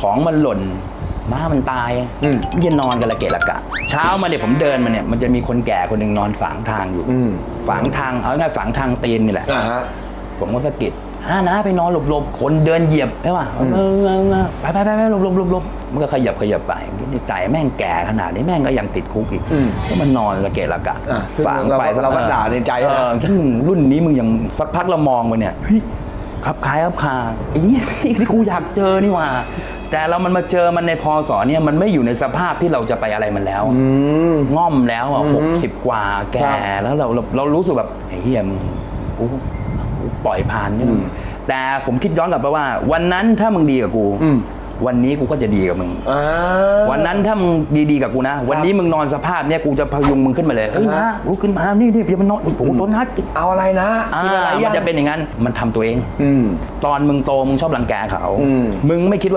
ของมันหล่นม้ามันตายอืมมันจะนอนกันละเกะละกะ เช้ามาเนี่ยผมเดินมาเนี่ยมันจะมีคนแก่คนหนึ่งนอนฝังทางอยู่อืมฝังทางเอาง่ายๆฝังทางตีนนี่แหละ อ่าฮะ ผมก็สะกิดอ่านะไปนอนหลบๆ คนเดินเหยียบใช่ป่ะเออเออเออไปไปไปไปหลบหลบหลบหลบมันก็ขยับขยับไปนี่ใจแม่งแก่ขนาดนี้แม่งก็ยังติดคุกอีกอืมก็มันนอนละเกะละกะอะซึ่งฝังไปเราเราก็ด่าในใจเอนะอซึ่งรุ่นนี้มึงยังสักพักเรามองไปเนี่ยเฮ้ย ขับคล้ายขับคาอีที่กูอยากเจอนี่หว่า แต่เรามันมาเจอมันในพศเนี่ยมันไม่อยู่ในสภาพที่เราจะไปอะไรมันแล้วอืมง่อมแล้วอะหกสิบกว่าแก่ครับแล้วเราเราเรารู้สึกแบบไอ้เหี้ยมึงกูกูปล่อยผ่านเนี่ยแต่ผมคิดย้อนกลับไปว่า วันนั้นถ้ามึงดีกับกูอืมวันนี้กูก็จะดีกับมึงอ่าวั นนั้นถ้ามึงดีๆกับกูนะ วันนี้มึงนอนสภาพเนี่ยกูจะพยุงมึงขึ้นมาเลยเฮ้ยอ่านะฮะลุกขึ้นมานี่นี่อย่ามันนอนโอ้โหต้นนัดเอาอะไรนะอ่ากินอะไรมัยันงจะเป็นอย่างนั้นมันทำตัวเองอืมตอนมึงโตมึงชอบรังแกเขาอืมมึงไม่คิดว่า